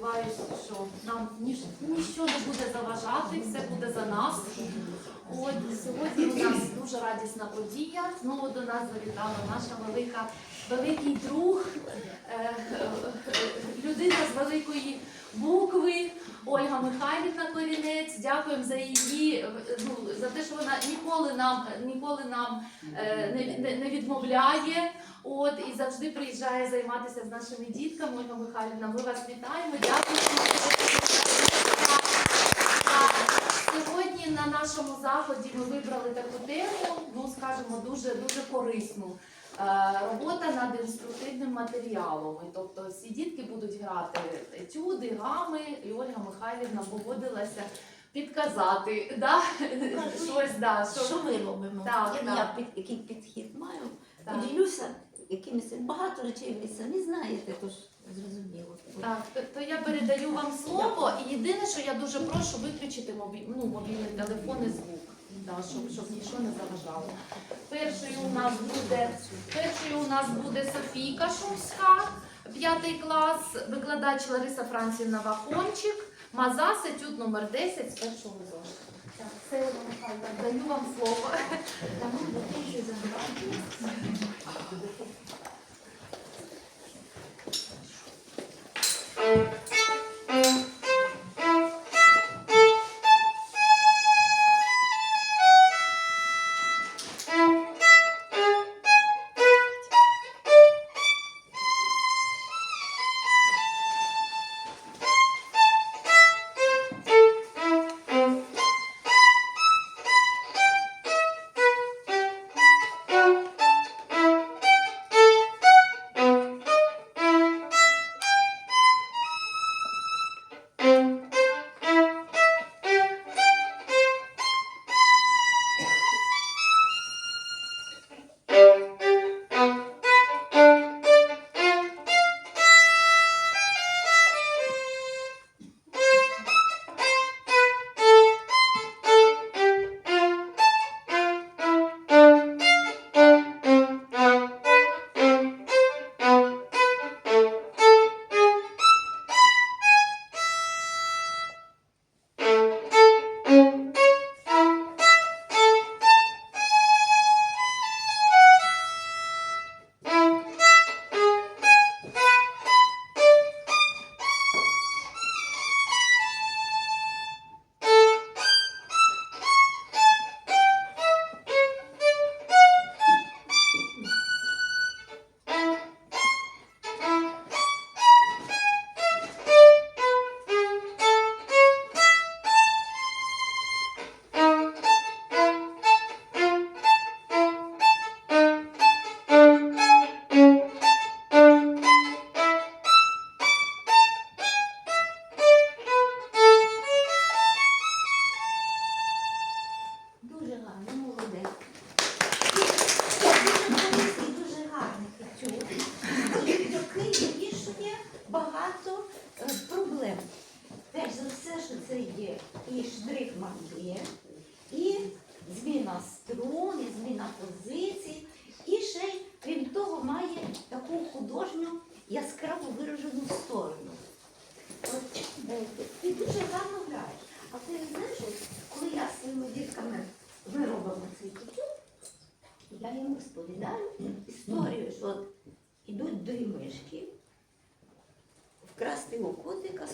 сподіваюся, що нам ніщо не буде заважати, все буде за нас. От сьогодні у нас дуже радісна подія. Знову до нас завітала наша велика, великий друг, е, е, е, людина з великої букви. Ольга Михайлівна Корінець. Дякуємо за її ну, за те, що вона ніколи нам ніколи нам е, не, не, відмовляє. От і завжди приїжджає займатися з нашими дітками. Ольга Михайлівна, ми вас вітаємо. Дякуємо. Сьогодні на нашому заході ми вибрали таку тему, ну скажімо, дуже дуже корисну. Е, Робота над інструктивним матеріалом. Тобто всі дітки будуть грати етюди, гами, і Ольга Михайлівна погодилася підказати, да? щось, да, що, Що ми робимо? Так, я, так. я під, який підхід маю, Так. поділюся якимись багато речей ви самі знаєте, тож зрозуміло. Так, то, то я передаю вам слово. І єдине, що я дуже прошу виключити мобі... ну, мобільний телефон і звук, да, щоб, щоб нічого не заважало. Першою у нас буде першою у нас буде Софійка Шумська, п'ятий клас, викладач Лариса Францівна Вахончик, Мазас, етюд номер 10 з першого зошиту. Так, все, даю вам слово. Тому дуже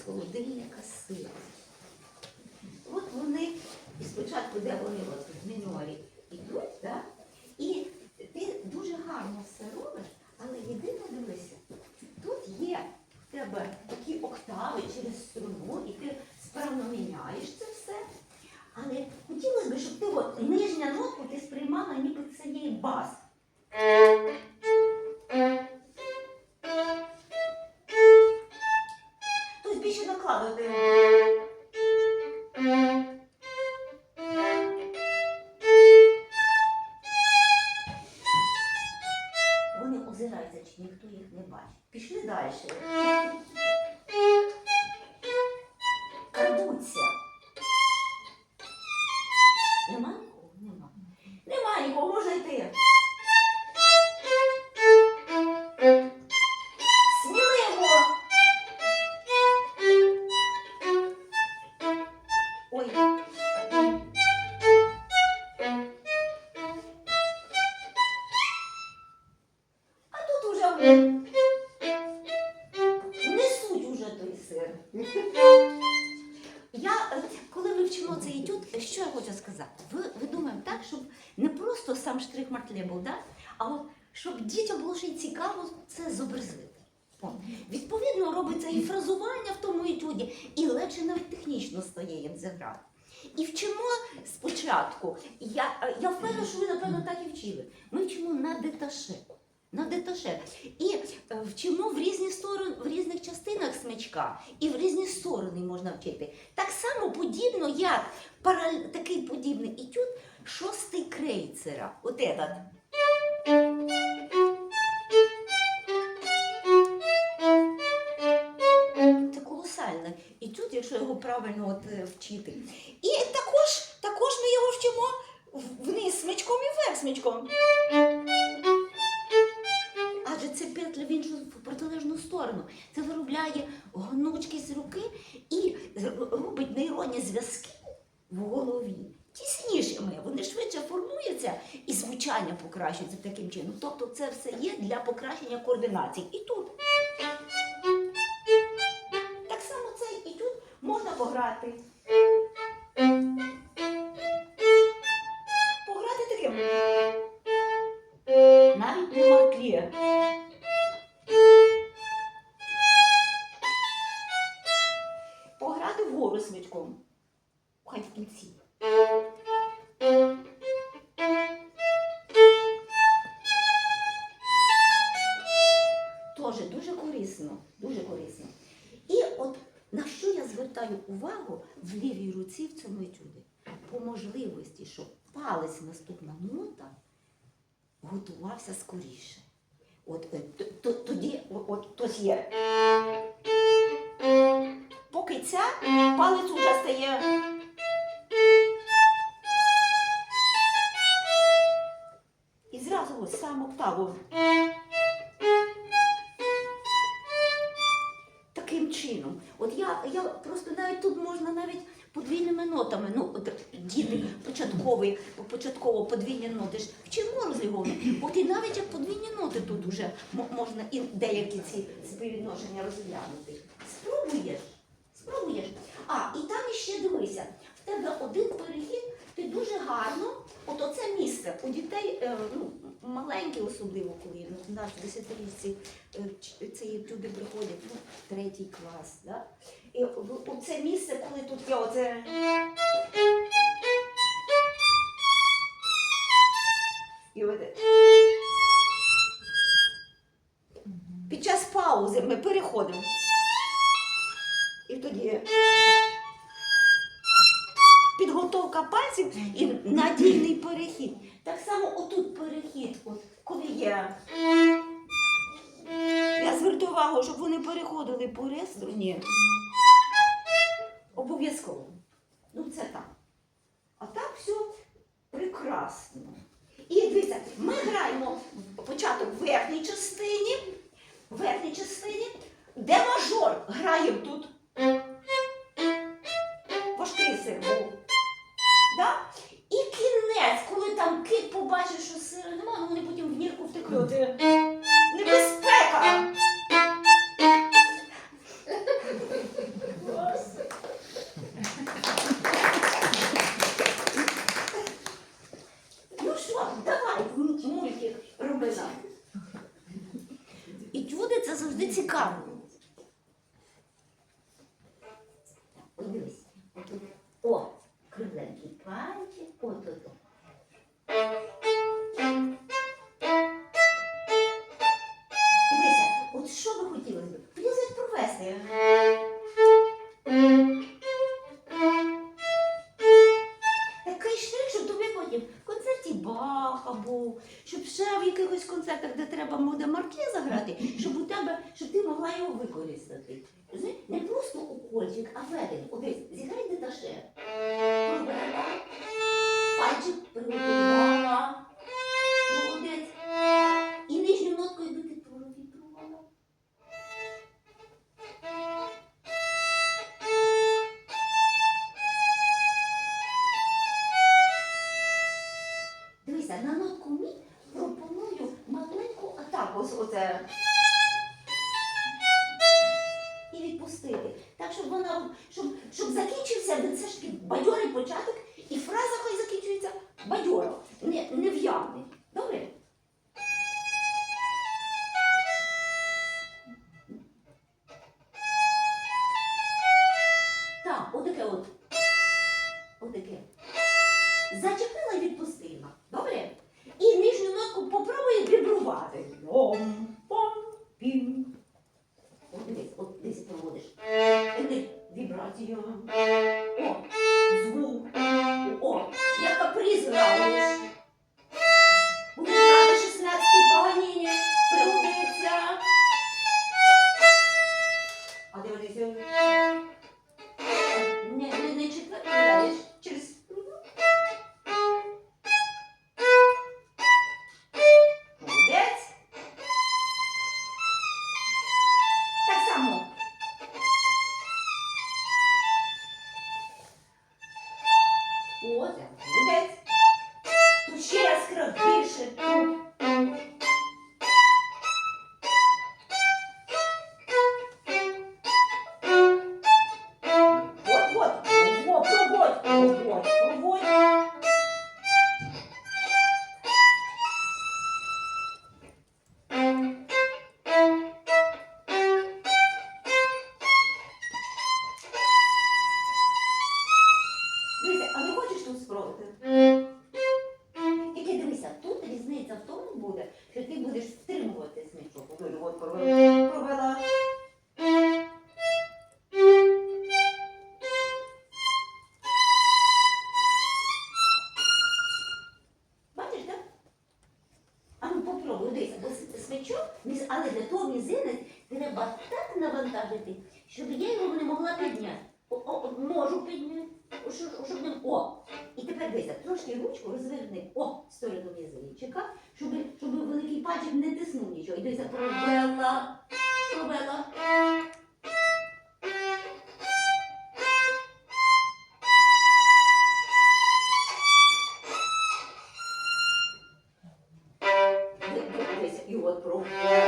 холодильника сир. Пішли далі. Я, е, коли ми вчимо цей етюд, що я хочу сказати? Ви, ви думаємо так, щоб не просто сам штрих мартле був, да? а от щоб дітям було ще й цікаво це зобразити. О. Відповідно, робиться і фразування в тому етюді, і легше навіть технічно стає їм зіграти. І вчимо спочатку. Я е, я впевнена, що ви, напевно, так і вчили. Ми вчимо на деташе. На деташе. І е, вчимо в різні сторони, в різних частинах смичка, і в різні сторони можна вчити. Так само подібно, як параль... такий подібний етюд шостий крейцера. От этот. Це колосальне етюд, якщо його правильно от, е, вчити. І також, також ми його вчимо вниз смичком і вверх смичком. Протилежну сторону. Це виробляє гнучкість руки і робить нейронні зв'язки в голові тіснішими. Вони швидше формуються і звучання покращується таким чином. Тобто це все є для покращення координації. І тут. Так само цей етюд можна пограти. Пограти увагу в лівій руці в цьому етюді? По можливості, щоб палець наступна нота готувався скоріше. От е, тоді от тось є. Поки ця палець уже стає. І зразу ось сам октаву. Таким чином. Я, просто навіть тут можна навіть подвійними нотами. Ну, діти початкові, початково подвійні ноти ж вчимо розліговно. От і навіть як подвійні ноти тут вже можна і деякі ці співвідношення розглянути. Спробуєш, спробуєш. А, і там іще дивися, в тебе один перехід, ти дуже гарно, от оце місце у дітей, е, ну, маленькі особливо, коли ну, в десятирічці е, ці люди приходять, ну, третій клас, да? І в- оце місце, коли тут є оце. І от, під час паузи ми переходимо. І тоді підготовка пальців і надійний перехід. Так само отут перехід, от, коли є. Я звертаю увагу, щоб вони переходили по реструні. Обов'язково. Якихось концертах, де треба буде марки заграти, щоб у тебе, щоб ти могла його використати. Не просто укольчик, а ведень. Ось, зіграй деташе. Але для того мізинець треба так навантажити, щоб я його не могла підняти. О, о, можу підняти. Щоб не... О! І тепер дивися, трошки ручку розверни. О, в сторону мізинчика, щоб, щоб великий пальчик не тиснув нічого. І дивися, провела, провела. Дивися,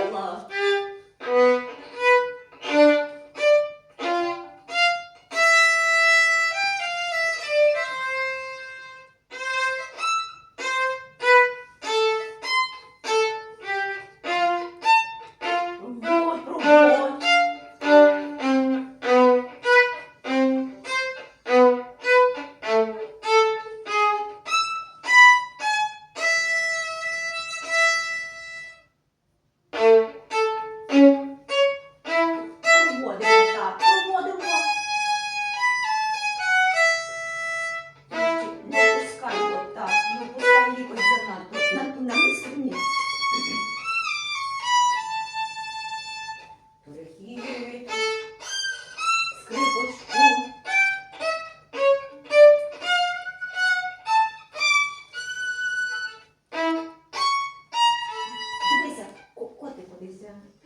Obrigada.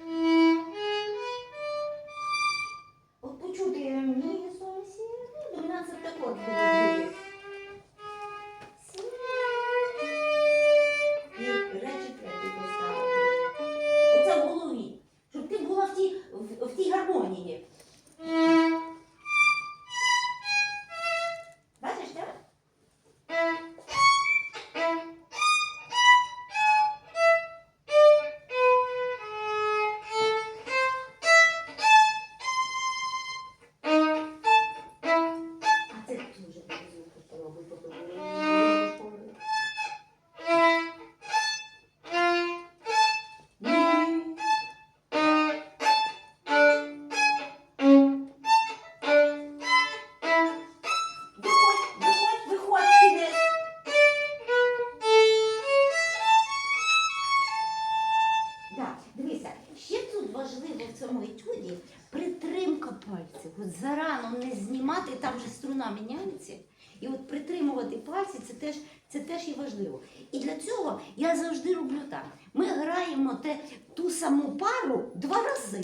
Зарано не знімати, там же струна міняється. І от притримувати пальці це теж, це теж є важливо. І для цього я завжди роблю так. Ми граємо те, ту саму пару два рази.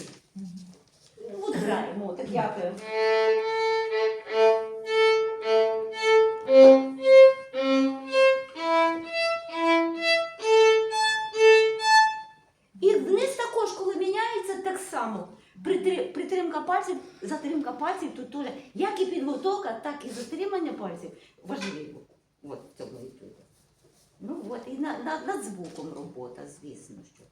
От граємо, так як. Пальців тут теж, як і підготовка, так і затримання пальців важливо. От в цьому етюді. Ну от, і на, на, над звуком робота, звісно, що.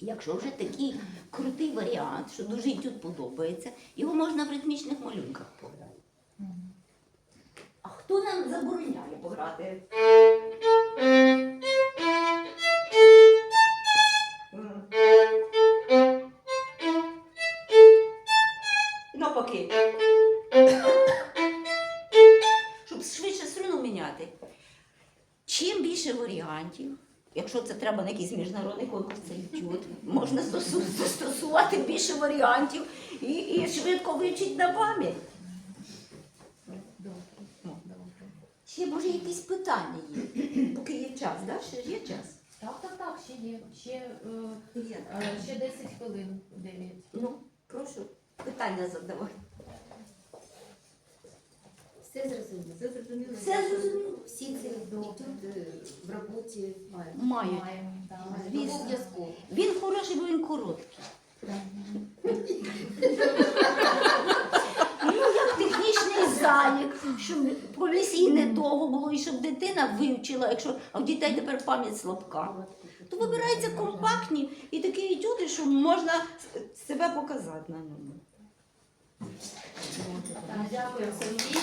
Якщо вже такий крутий варіант, що дуже етюд подобається, його можна в ритмічних малюнках пограти. А хто нам забороняє пограти? Варіанти. Чим більше варіантів, якщо це треба на якийсь міжнародний конкурс, це етюд, можна застосувати більше варіантів і, і швидко вивчити на пам'ять. Ще може якісь питання є, поки є час, да? ще є час. Так, так, так, ще є. Ще, е, е, ще 10 хвилин, 9. Ну, прошу, питання задавай. Все зрозуміло. Все зрозуміло. Все зрозуміло. Всі ці етюди в роботі мають. Має. Звісно. Обов'язково. Він хороший, бо він короткий. Ну, як технічний залік, щоб професійне довго було, і щоб дитина вивчила, якщо а в дітей тепер пам'ять слабка. То вибираються компактні і такі етюди, що можна с- себе показати на ньому. Так, Дякую, Сергій.